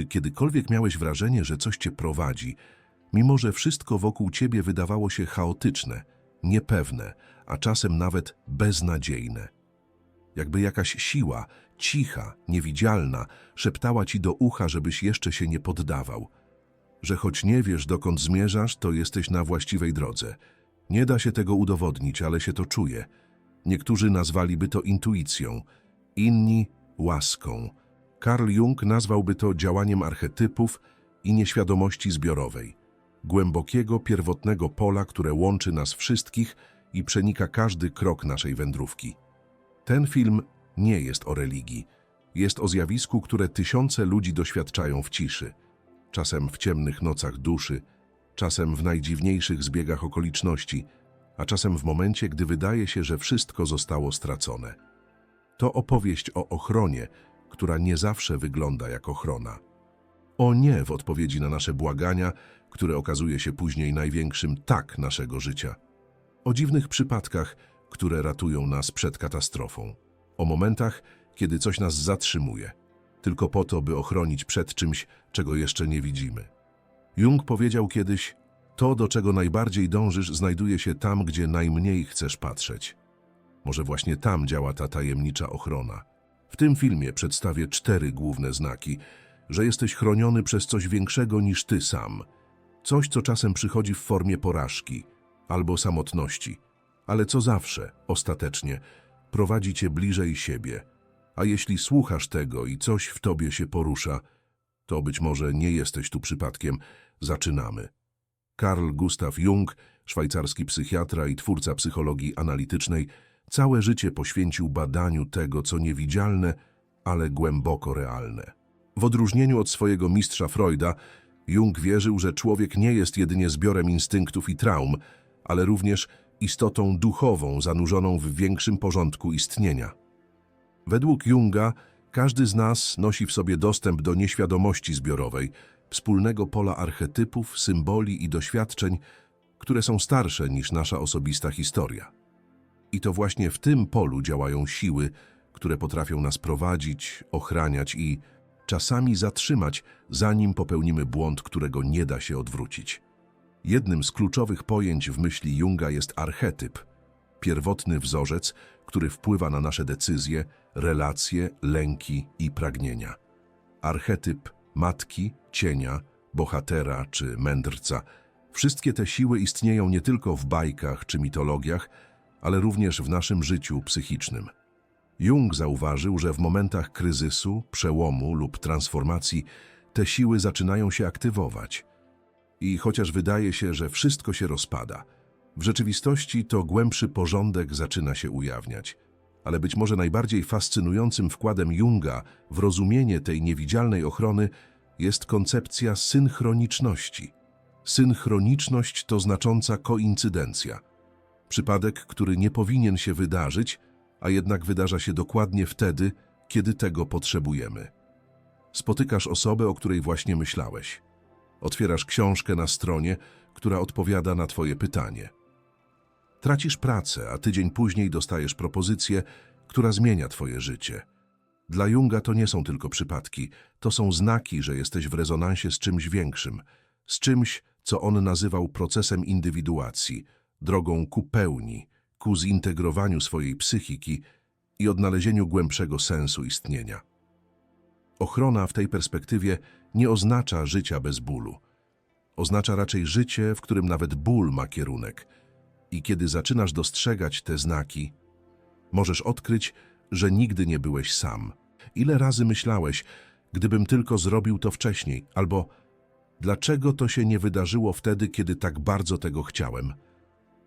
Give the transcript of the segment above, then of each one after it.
Czy kiedykolwiek miałeś wrażenie, że coś cię prowadzi, mimo że wszystko wokół ciebie wydawało się chaotyczne, niepewne, a czasem nawet beznadziejne? Jakby jakaś siła, cicha, niewidzialna, szeptała ci do ucha, żebyś jeszcze się nie poddawał. Że choć nie wiesz, dokąd zmierzasz, to jesteś na właściwej drodze. Nie da się tego udowodnić, ale się to czuje. Niektórzy nazwaliby to intuicją, inni łaską. Carl Jung nazwałby to działaniem archetypów i nieświadomości zbiorowej. Głębokiego, pierwotnego pola, które łączy nas wszystkich i przenika każdy krok naszej wędrówki. Ten film nie jest o religii. Jest o zjawisku, które tysiące ludzi doświadczają w ciszy. Czasem w ciemnych nocach duszy, czasem w najdziwniejszych zbiegach okoliczności, a czasem w momencie, gdy wydaje się, że wszystko zostało stracone. To opowieść o ochronie, która nie zawsze wygląda jak ochrona. O nie w odpowiedzi na nasze błagania, które okazuje się później największym tak naszego życia. O dziwnych przypadkach, które ratują nas przed katastrofą. O momentach, kiedy coś nas zatrzymuje, tylko po to, by ochronić przed czymś, czego jeszcze nie widzimy. Jung powiedział kiedyś, to, do czego najbardziej dążysz, znajduje się tam, gdzie najmniej chcesz patrzeć. Może właśnie tam działa ta tajemnicza ochrona. W tym filmie przedstawię cztery główne znaki, że jesteś chroniony przez coś większego niż ty sam. Coś, co czasem przychodzi w formie porażki albo samotności, ale co zawsze, ostatecznie, prowadzi cię bliżej siebie. A jeśli słuchasz tego i coś w tobie się porusza, to być może nie jesteś tu przypadkiem. Zaczynamy. Carl Gustav Jung, szwajcarski psychiatra i twórca psychologii analitycznej, całe życie poświęcił badaniu tego, co niewidzialne, ale głęboko realne. W odróżnieniu od swojego mistrza Freuda, Jung wierzył, że człowiek nie jest jedynie zbiorem instynktów i traum, ale również istotą duchową zanurzoną w większym porządku istnienia. Według Junga każdy z nas nosi w sobie dostęp do nieświadomości zbiorowej, wspólnego pola archetypów, symboli i doświadczeń, które są starsze niż nasza osobista historia. I to właśnie w tym polu działają siły, które potrafią nas prowadzić, ochraniać i czasami zatrzymać, zanim popełnimy błąd, którego nie da się odwrócić. Jednym z kluczowych pojęć w myśli Junga jest archetyp, pierwotny wzorzec, który wpływa na nasze decyzje, relacje, lęki i pragnienia. Archetyp matki, cienia, bohatera czy mędrca. Wszystkie te siły istnieją nie tylko w bajkach czy mitologiach, ale również w naszym życiu psychicznym. Jung zauważył, że w momentach kryzysu, przełomu lub transformacji te siły zaczynają się aktywować. I chociaż wydaje się, że wszystko się rozpada, w rzeczywistości to głębszy porządek zaczyna się ujawniać. Ale być może najbardziej fascynującym wkładem Junga w rozumienie tej niewidzialnej ochrony jest koncepcja synchroniczności. Synchroniczność to znacząca koincydencja. Przypadek, który nie powinien się wydarzyć, a jednak wydarza się dokładnie wtedy, kiedy tego potrzebujemy. Spotykasz osobę, o której właśnie myślałeś. Otwierasz książkę na stronie, która odpowiada na Twoje pytanie. Tracisz pracę, a tydzień później dostajesz propozycję, która zmienia Twoje życie. Dla Junga to nie są tylko przypadki, to są znaki, że jesteś w rezonansie z czymś większym, z czymś, co on nazywał procesem indywiduacji, drogą ku pełni, ku zintegrowaniu swojej psychiki i odnalezieniu głębszego sensu istnienia. Ochrona w tej perspektywie nie oznacza życia bez bólu. Oznacza raczej życie, w którym nawet ból ma kierunek. I kiedy zaczynasz dostrzegać te znaki, możesz odkryć, że nigdy nie byłeś sam. Ile razy myślałeś, gdybym tylko zrobił to wcześniej, albo dlaczego to się nie wydarzyło wtedy, kiedy tak bardzo tego chciałem?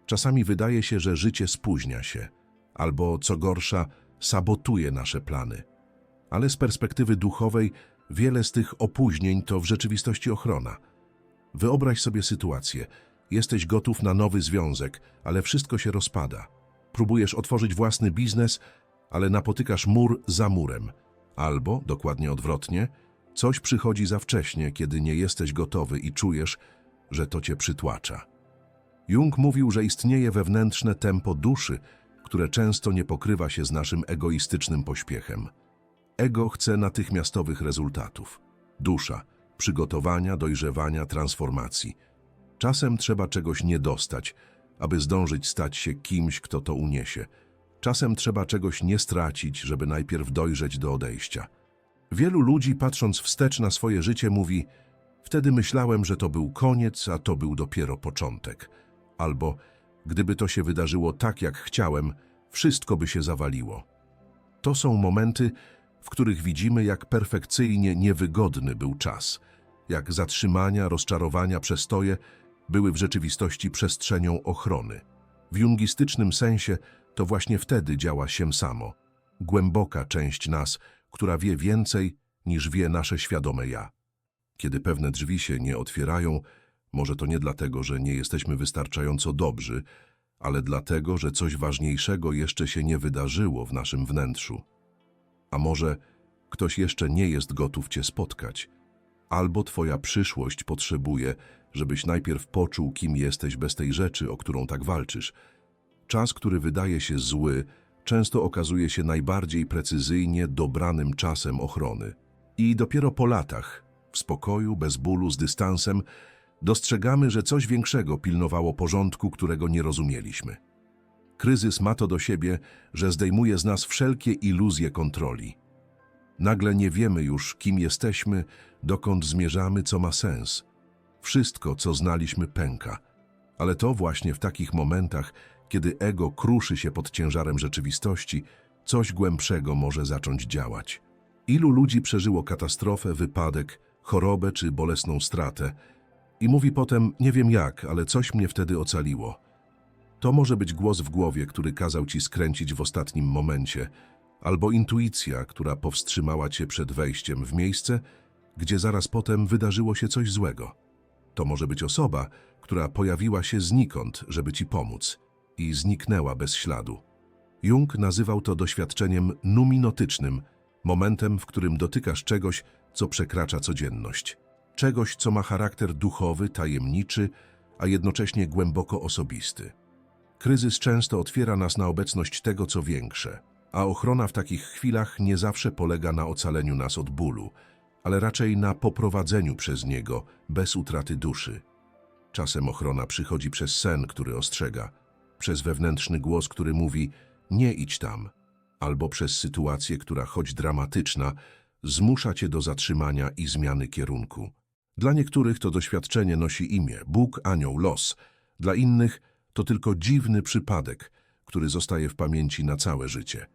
Czasami wydaje się, że życie spóźnia się, albo co gorsza, sabotuje nasze plany. Ale z perspektywy duchowej wiele z tych opóźnień to w rzeczywistości ochrona. Wyobraź sobie sytuację. Jesteś gotów na nowy związek, ale wszystko się rozpada. Próbujesz otworzyć własny biznes, ale napotykasz mur za murem. Albo, dokładnie odwrotnie, coś przychodzi za wcześnie, kiedy nie jesteś gotowy i czujesz, że to cię przytłacza. Jung mówił, że istnieje wewnętrzne tempo duszy, które często nie pokrywa się z naszym egoistycznym pośpiechem. Ego chce natychmiastowych rezultatów. Dusza, przygotowania, dojrzewania, transformacji. Czasem trzeba czegoś nie dostać, aby zdążyć stać się kimś, kto to uniesie. Czasem trzeba czegoś nie stracić, żeby najpierw dojrzeć do odejścia. Wielu ludzi, patrząc wstecz na swoje życie, mówi: Wtedy myślałem, że to był koniec, a to był dopiero początek. Albo gdyby to się wydarzyło tak, jak chciałem, wszystko by się zawaliło. To są momenty, w których widzimy, jak perfekcyjnie niewygodny był czas, jak zatrzymania, rozczarowania, przestoje były w rzeczywistości przestrzenią ochrony. W jungistycznym sensie to właśnie wtedy działa się samo. Głęboka część nas, która wie więcej niż wie nasze świadome ja. Kiedy pewne drzwi się nie otwierają, może to nie dlatego, że nie jesteśmy wystarczająco dobrzy, ale dlatego, że coś ważniejszego jeszcze się nie wydarzyło w naszym wnętrzu. A może ktoś jeszcze nie jest gotów Cię spotkać, albo Twoja przyszłość potrzebuje, żebyś najpierw poczuł, kim jesteś bez tej rzeczy, o którą tak walczysz. Czas, który wydaje się zły, często okazuje się najbardziej precyzyjnie dobranym czasem ochrony. I dopiero po latach, w spokoju, bez bólu, z dystansem, dostrzegamy, że coś większego pilnowało porządku, którego nie rozumieliśmy. Kryzys ma to do siebie, że zdejmuje z nas wszelkie iluzje kontroli. Nagle nie wiemy już, kim jesteśmy, dokąd zmierzamy, co ma sens. Wszystko, co znaliśmy, pęka. Ale to właśnie w takich momentach, kiedy ego kruszy się pod ciężarem rzeczywistości, coś głębszego może zacząć działać. Ilu ludzi przeżyło katastrofę, wypadek, chorobę czy bolesną stratę i mówi potem, nie wiem jak, ale coś mnie wtedy ocaliło. To może być głos w głowie, który kazał ci skręcić w ostatnim momencie, albo intuicja, która powstrzymała cię przed wejściem w miejsce, gdzie zaraz potem wydarzyło się coś złego. To może być osoba, która pojawiła się znikąd, żeby ci pomóc i zniknęła bez śladu. Jung nazywał to doświadczeniem numinotycznym, momentem, w którym dotykasz czegoś, co przekracza codzienność. Czegoś, co ma charakter duchowy, tajemniczy, a jednocześnie głęboko osobisty. Kryzys często otwiera nas na obecność tego, co większe, a ochrona w takich chwilach nie zawsze polega na ocaleniu nas od bólu, ale raczej na poprowadzeniu przez niego bez utraty duszy. Czasem ochrona przychodzi przez sen, który ostrzega, przez wewnętrzny głos, który mówi nie idź tam, albo przez sytuację, która choć dramatyczna, zmusza cię do zatrzymania i zmiany kierunku. Dla niektórych to doświadczenie nosi imię Bóg, anioł, los. Dla innych to tylko dziwny przypadek, który zostaje w pamięci na całe życie.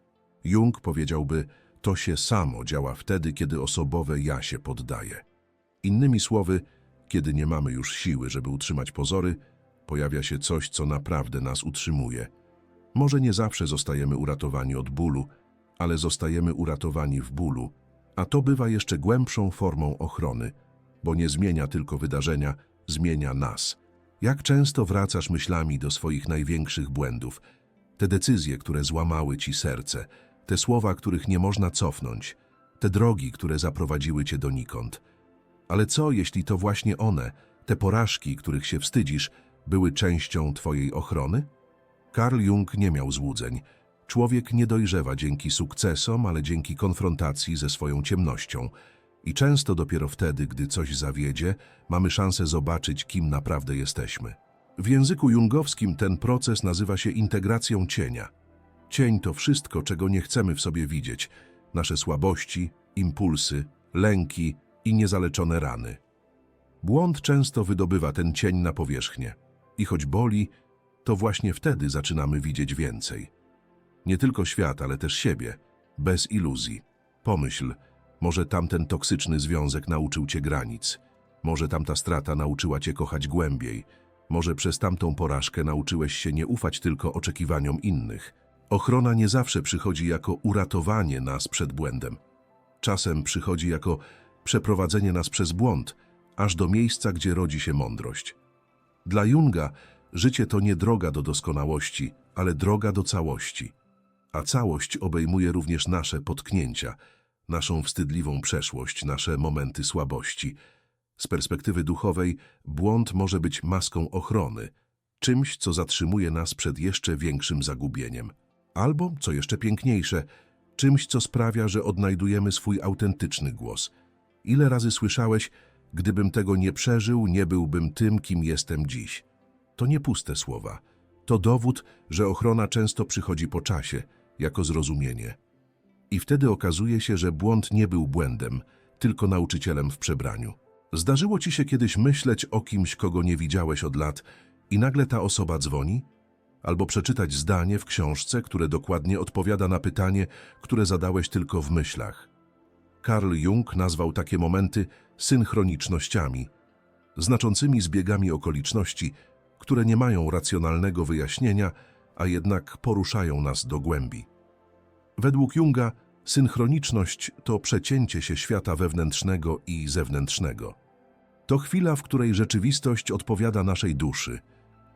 Jung powiedziałby, to się samo działa wtedy, kiedy osobowe ja się poddaje. Innymi słowy, kiedy nie mamy już siły, żeby utrzymać pozory, pojawia się coś, co naprawdę nas utrzymuje. Może nie zawsze zostajemy uratowani od bólu, ale zostajemy uratowani w bólu, a to bywa jeszcze głębszą formą ochrony, bo nie zmienia tylko wydarzenia, zmienia nas. Jak często wracasz myślami do swoich największych błędów, te decyzje, które złamały ci serce, te słowa, których nie można cofnąć, te drogi, które zaprowadziły cię donikąd. Ale co, jeśli to właśnie one, te porażki, których się wstydzisz, były częścią twojej ochrony? Karl Jung nie miał złudzeń. Człowiek nie dojrzewa dzięki sukcesom, ale dzięki konfrontacji ze swoją ciemnością. I często dopiero wtedy, gdy coś zawiedzie, mamy szansę zobaczyć, kim naprawdę jesteśmy. W języku jungowskim ten proces nazywa się integracją cienia. Cień to wszystko, czego nie chcemy w sobie widzieć. Nasze słabości, impulsy, lęki i niezaleczone rany. Błąd często wydobywa ten cień na powierzchnię. I choć boli, to właśnie wtedy zaczynamy widzieć więcej. Nie tylko świat, ale też siebie, bez iluzji. Pomyśl, może tamten toksyczny związek nauczył cię granic. Może tamta strata nauczyła cię kochać głębiej. Może przez tamtą porażkę nauczyłeś się nie ufać tylko oczekiwaniom innych. Ochrona nie zawsze przychodzi jako uratowanie nas przed błędem. Czasem przychodzi jako przeprowadzenie nas przez błąd, aż do miejsca, gdzie rodzi się mądrość. Dla Junga życie to nie droga do doskonałości, ale droga do całości. A całość obejmuje również nasze potknięcia, naszą wstydliwą przeszłość, nasze momenty słabości. Z perspektywy duchowej błąd może być maską ochrony, czymś, co zatrzymuje nas przed jeszcze większym zagubieniem. Albo, co jeszcze piękniejsze, czymś, co sprawia, że odnajdujemy swój autentyczny głos. Ile razy słyszałeś, gdybym tego nie przeżył, nie byłbym tym, kim jestem dziś? To nie puste słowa. To dowód, że ochrona często przychodzi po czasie, jako zrozumienie. I wtedy okazuje się, że błąd nie był błędem, tylko nauczycielem w przebraniu. Zdarzyło ci się kiedyś myśleć o kimś, kogo nie widziałeś od lat i nagle ta osoba dzwoni? Albo przeczytać zdanie w książce, które dokładnie odpowiada na pytanie, które zadałeś tylko w myślach. Carl Jung nazwał takie momenty synchronicznościami, znaczącymi zbiegami okoliczności, które nie mają racjonalnego wyjaśnienia, a jednak poruszają nas do głębi. Według Junga synchroniczność to przecięcie się świata wewnętrznego i zewnętrznego. To chwila, w której rzeczywistość odpowiada naszej duszy,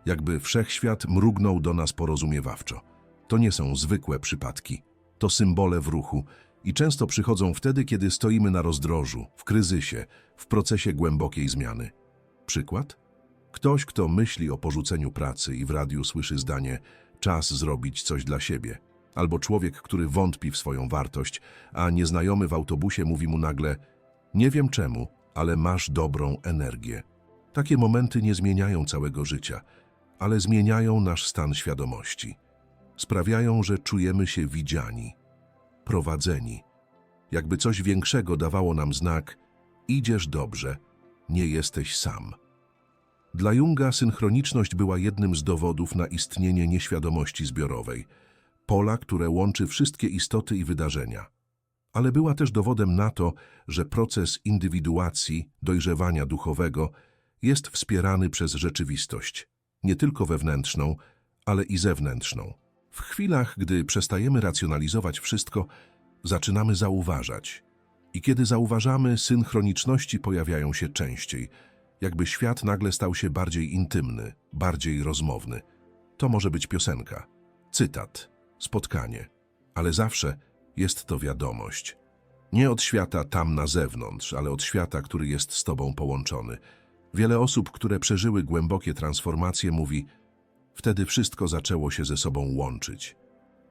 jakby wszechświat mrugnął do nas porozumiewawczo. To nie są zwykłe przypadki, to symbole w ruchu i często przychodzą wtedy, kiedy stoimy na rozdrożu, w kryzysie, w procesie głębokiej zmiany. Przykład? Ktoś, kto myśli o porzuceniu pracy i w radiu słyszy zdanie czas zrobić coś dla siebie. Albo człowiek, który wątpi w swoją wartość, a nieznajomy w autobusie mówi mu nagle nie wiem czemu, ale masz dobrą energię. Takie momenty nie zmieniają całego życia, ale zmieniają nasz stan świadomości. Sprawiają, że czujemy się widziani, prowadzeni. Jakby coś większego dawało nam znak idziesz dobrze, nie jesteś sam. Dla Junga synchroniczność była jednym z dowodów na istnienie nieświadomości zbiorowej, pola, które łączy wszystkie istoty i wydarzenia. Ale była też dowodem na to, że proces indywiduacji, dojrzewania duchowego jest wspierany przez rzeczywistość, nie tylko wewnętrzną, ale i zewnętrzną. W chwilach, gdy przestajemy racjonalizować wszystko, zaczynamy zauważać. I kiedy zauważamy, synchroniczności pojawiają się częściej – jakby świat nagle stał się bardziej intymny, bardziej rozmowny. To może być piosenka, cytat, spotkanie, ale zawsze jest to wiadomość. Nie od świata tam na zewnątrz, ale od świata, który jest z Tobą połączony. Wiele osób, które przeżyły głębokie transformacje, mówi, wtedy wszystko zaczęło się ze sobą łączyć.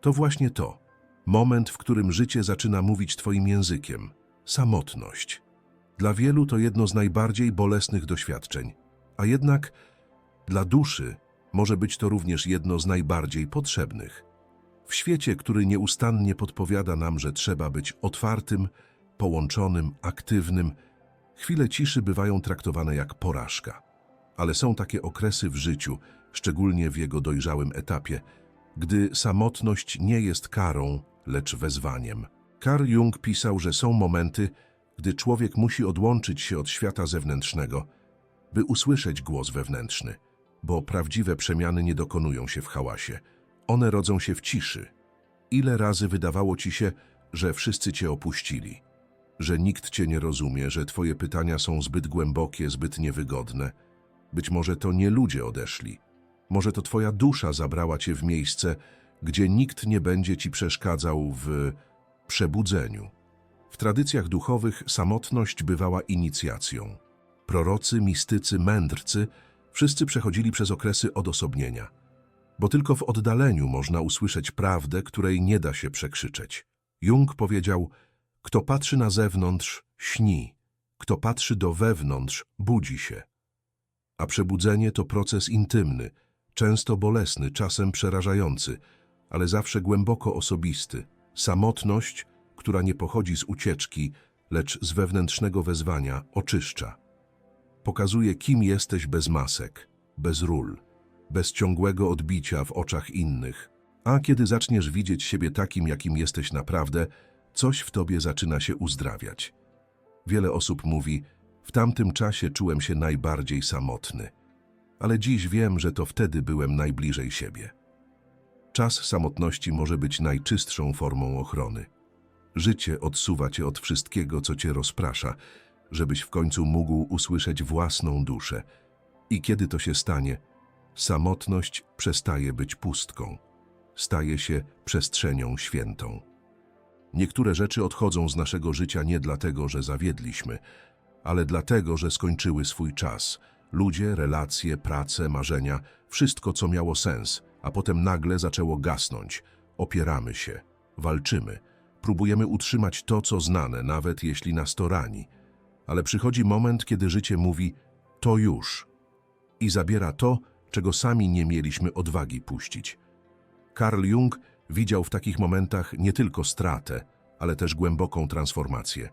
To właśnie to, moment, w którym życie zaczyna mówić Twoim językiem, samotność. Dla wielu to jedno z najbardziej bolesnych doświadczeń, a jednak dla duszy może być to również jedno z najbardziej potrzebnych. W świecie, który nieustannie podpowiada nam, że trzeba być otwartym, połączonym, aktywnym, chwile ciszy bywają traktowane jak porażka. Ale są takie okresy w życiu, szczególnie w jego dojrzałym etapie, gdy samotność nie jest karą, lecz wezwaniem. Carl Jung pisał, że są momenty, gdy człowiek musi odłączyć się od świata zewnętrznego, by usłyszeć głos wewnętrzny, bo prawdziwe przemiany nie dokonują się w hałasie. One rodzą się w ciszy. Ile razy wydawało ci się, że wszyscy cię opuścili, że nikt cię nie rozumie, że twoje pytania są zbyt głębokie, zbyt niewygodne. Być może to nie ludzie odeszli. Może to twoja dusza zabrała cię w miejsce, gdzie nikt nie będzie ci przeszkadzał w przebudzeniu. W tradycjach duchowych samotność bywała inicjacją. Prorocy, mistycy, mędrcy wszyscy przechodzili przez okresy odosobnienia, bo tylko w oddaleniu można usłyszeć prawdę, której nie da się przekrzyczeć. Jung powiedział, kto patrzy na zewnątrz, śni, kto patrzy do wewnątrz, budzi się. A przebudzenie to proces intymny, często bolesny, czasem przerażający, ale zawsze głęboko osobisty. Samotność która nie pochodzi z ucieczki, lecz z wewnętrznego wezwania, oczyszcza. Pokazuje, kim jesteś bez masek, bez ról, bez ciągłego odbicia w oczach innych. A kiedy zaczniesz widzieć siebie takim, jakim jesteś naprawdę, coś w tobie zaczyna się uzdrawiać. Wiele osób mówi, w tamtym czasie czułem się najbardziej samotny, ale dziś wiem, że to wtedy byłem najbliżej siebie. Czas samotności może być najczystszą formą ochrony. Życie odsuwa cię od wszystkiego, co cię rozprasza, żebyś w końcu mógł usłyszeć własną duszę. I kiedy to się stanie, samotność przestaje być pustką, staje się przestrzenią świętą. Niektóre rzeczy odchodzą z naszego życia nie dlatego, że zawiedliśmy, ale dlatego, że skończyły swój czas. Ludzie, relacje, prace, marzenia, wszystko, co miało sens, a potem nagle zaczęło gasnąć. Opieramy się, walczymy – Próbujemy utrzymać to, co znane, nawet jeśli nas to rani. ale przychodzi moment, kiedy życie mówi to już i zabiera to, czego sami nie mieliśmy odwagi puścić. Carl Jung widział w takich momentach nie tylko stratę, ale też głęboką transformację.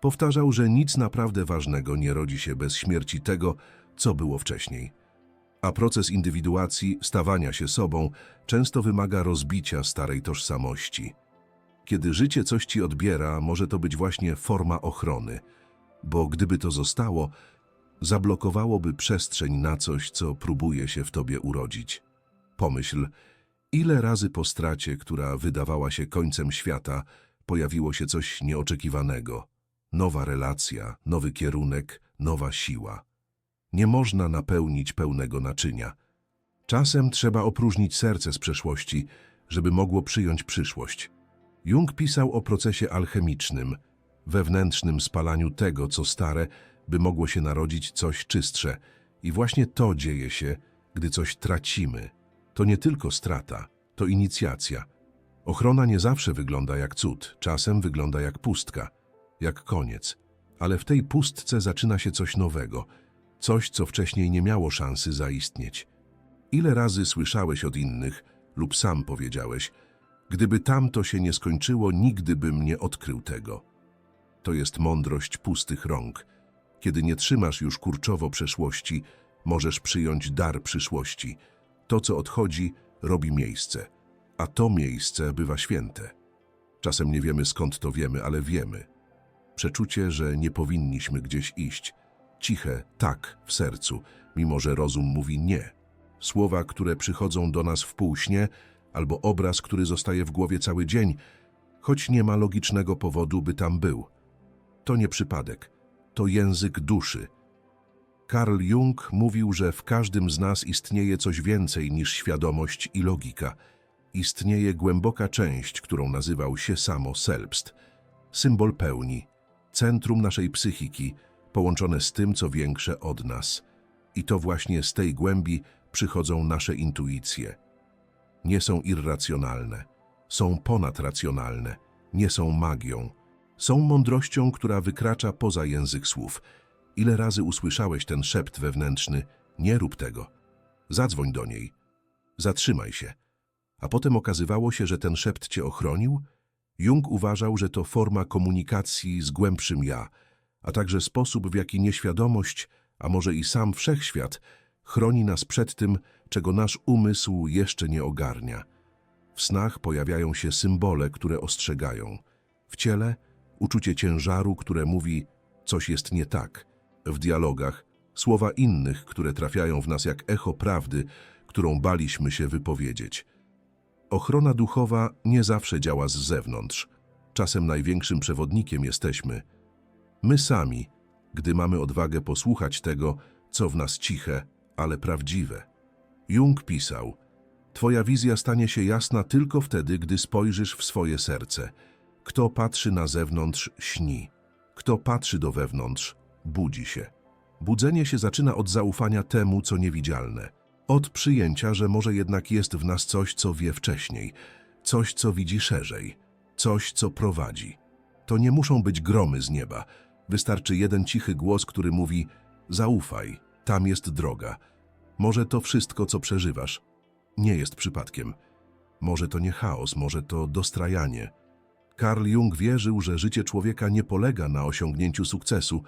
Powtarzał, że nic naprawdę ważnego nie rodzi się bez śmierci tego, co było wcześniej. A proces indywiduacji, stawania się sobą, często wymaga rozbicia starej tożsamości. Kiedy życie coś ci odbiera, może to być właśnie forma ochrony, bo gdyby to zostało, zablokowałoby przestrzeń na coś, co próbuje się w tobie urodzić. Pomyśl, ile razy po stracie, która wydawała się końcem świata, pojawiło się coś nieoczekiwanego. Nowa relacja, nowy kierunek, nowa siła. Nie można napełnić pełnego naczynia. Czasem trzeba opróżnić serce z przeszłości, żeby mogło przyjąć przyszłość. Jung pisał o procesie alchemicznym, wewnętrznym spalaniu tego, co stare, by mogło się narodzić coś czystsze. I właśnie to dzieje się, gdy coś tracimy. To nie tylko strata, to inicjacja. Ochrona nie zawsze wygląda jak cud, czasem wygląda jak pustka, jak koniec. Ale w tej pustce zaczyna się coś nowego, coś, co wcześniej nie miało szansy zaistnieć. Ile razy słyszałeś od innych lub sam powiedziałeś, gdyby tamto się nie skończyło, nigdy bym nie odkrył tego. To jest mądrość pustych rąk. Kiedy nie trzymasz już kurczowo przeszłości, możesz przyjąć dar przyszłości. To, co odchodzi, robi miejsce, a to miejsce bywa święte. Czasem nie wiemy skąd to wiemy, ale wiemy. Przeczucie, że nie powinniśmy gdzieś iść. Ciche tak w sercu, mimo że rozum mówi nie. Słowa, które przychodzą do nas w półśnie, albo obraz, który zostaje w głowie cały dzień, choć nie ma logicznego powodu, by tam był. To nie przypadek, to język duszy. Carl Jung mówił, że w każdym z nas istnieje coś więcej niż świadomość i logika. Istnieje głęboka część, którą nazywał się samo selbst. Symbol pełni, centrum naszej psychiki, połączone z tym, co większe od nas. I to właśnie z tej głębi przychodzą nasze intuicje. Nie są irracjonalne, są ponadracjonalne, nie są magią. Są mądrością, która wykracza poza język słów. Ile razy usłyszałeś ten szept wewnętrzny, nie rób tego. Zadzwoń do niej. Zatrzymaj się. A potem okazywało się, że ten szept cię ochronił? Jung uważał, że to forma komunikacji z głębszym ja, a także sposób, w jaki nieświadomość, a może i sam wszechświat, chroni nas przed tym, czego nasz umysł jeszcze nie ogarnia. W snach pojawiają się symbole, które ostrzegają. W ciele uczucie ciężaru, które mówi coś jest nie tak. W dialogach słowa innych, które trafiają w nas jak echo prawdy, którą baliśmy się wypowiedzieć. Ochrona duchowa nie zawsze działa z zewnątrz. Czasem największym przewodnikiem jesteśmy my sami, gdy mamy odwagę posłuchać tego, co w nas ciche, ale prawdziwe. Jung pisał: Twoja wizja stanie się jasna tylko wtedy, gdy spojrzysz w swoje serce. Kto patrzy na zewnątrz, śni. Kto patrzy do wewnątrz, budzi się. Budzenie się zaczyna od zaufania temu, co niewidzialne. Od przyjęcia, że może jednak jest w nas coś, co wie wcześniej, coś, co widzi szerzej, coś, co prowadzi. To nie muszą być gromy z nieba. Wystarczy jeden cichy głos, który mówi: Zaufaj, tam jest droga. Może to wszystko, co przeżywasz, nie jest przypadkiem. Może to nie chaos, może to dostrajanie. Carl Jung wierzył, że życie człowieka nie polega na osiągnięciu sukcesu,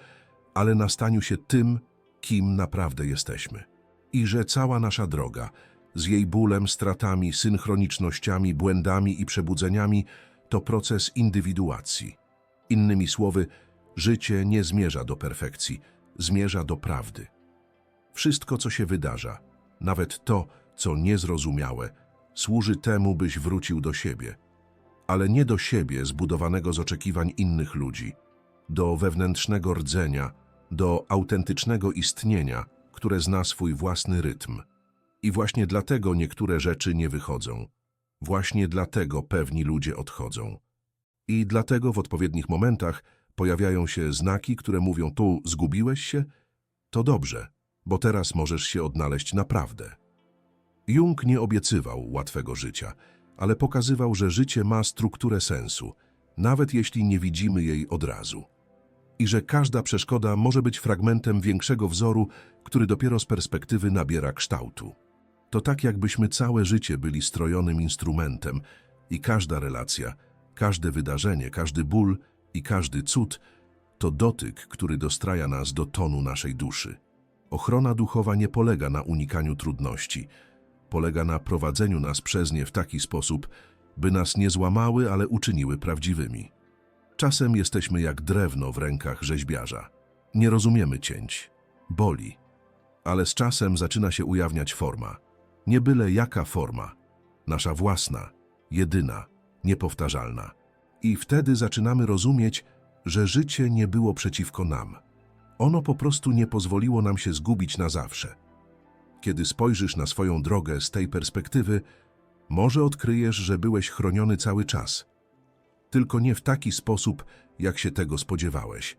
ale na staniu się tym, kim naprawdę jesteśmy. I że cała nasza droga, z jej bólem, stratami, synchronicznościami, błędami i przebudzeniami, to proces indywiduacji. Innymi słowy, życie nie zmierza do perfekcji, zmierza do prawdy. Wszystko, co się wydarza, nawet to, co niezrozumiałe, służy temu, byś wrócił do siebie – ale nie do siebie zbudowanego z oczekiwań innych ludzi, do wewnętrznego rdzenia, do autentycznego istnienia, które zna swój własny rytm. I właśnie dlatego niektóre rzeczy nie wychodzą. Właśnie dlatego pewni ludzie odchodzą. I dlatego w odpowiednich momentach pojawiają się znaki, które mówią tu zgubiłeś się? To dobrze, bo teraz możesz się odnaleźć naprawdę. Jung nie obiecywał łatwego życia – ale pokazywał, że życie ma strukturę sensu, nawet jeśli nie widzimy jej od razu. i że każda przeszkoda może być fragmentem większego wzoru, który dopiero z perspektywy nabiera kształtu. To tak, jakbyśmy całe życie byli strojonym instrumentem i każda relacja, każde wydarzenie, każdy ból i każdy cud to dotyk, który dostraja nas do tonu naszej duszy. Ochrona duchowa nie polega na unikaniu trudności, polega na prowadzeniu nas przez nie w taki sposób, by nas nie złamały, ale uczyniły prawdziwymi. Czasem jesteśmy jak drewno w rękach rzeźbiarza. Nie rozumiemy cięć. Boli. Ale z czasem zaczyna się ujawniać forma. Nie byle jaka forma. Nasza własna, jedyna, niepowtarzalna. I wtedy zaczynamy rozumieć, że życie nie było przeciwko nam. Ono po prostu nie pozwoliło nam się zgubić na zawsze. Kiedy spojrzysz na swoją drogę z tej perspektywy, może odkryjesz, że byłeś chroniony cały czas. Tylko nie w taki sposób, jak się tego spodziewałeś.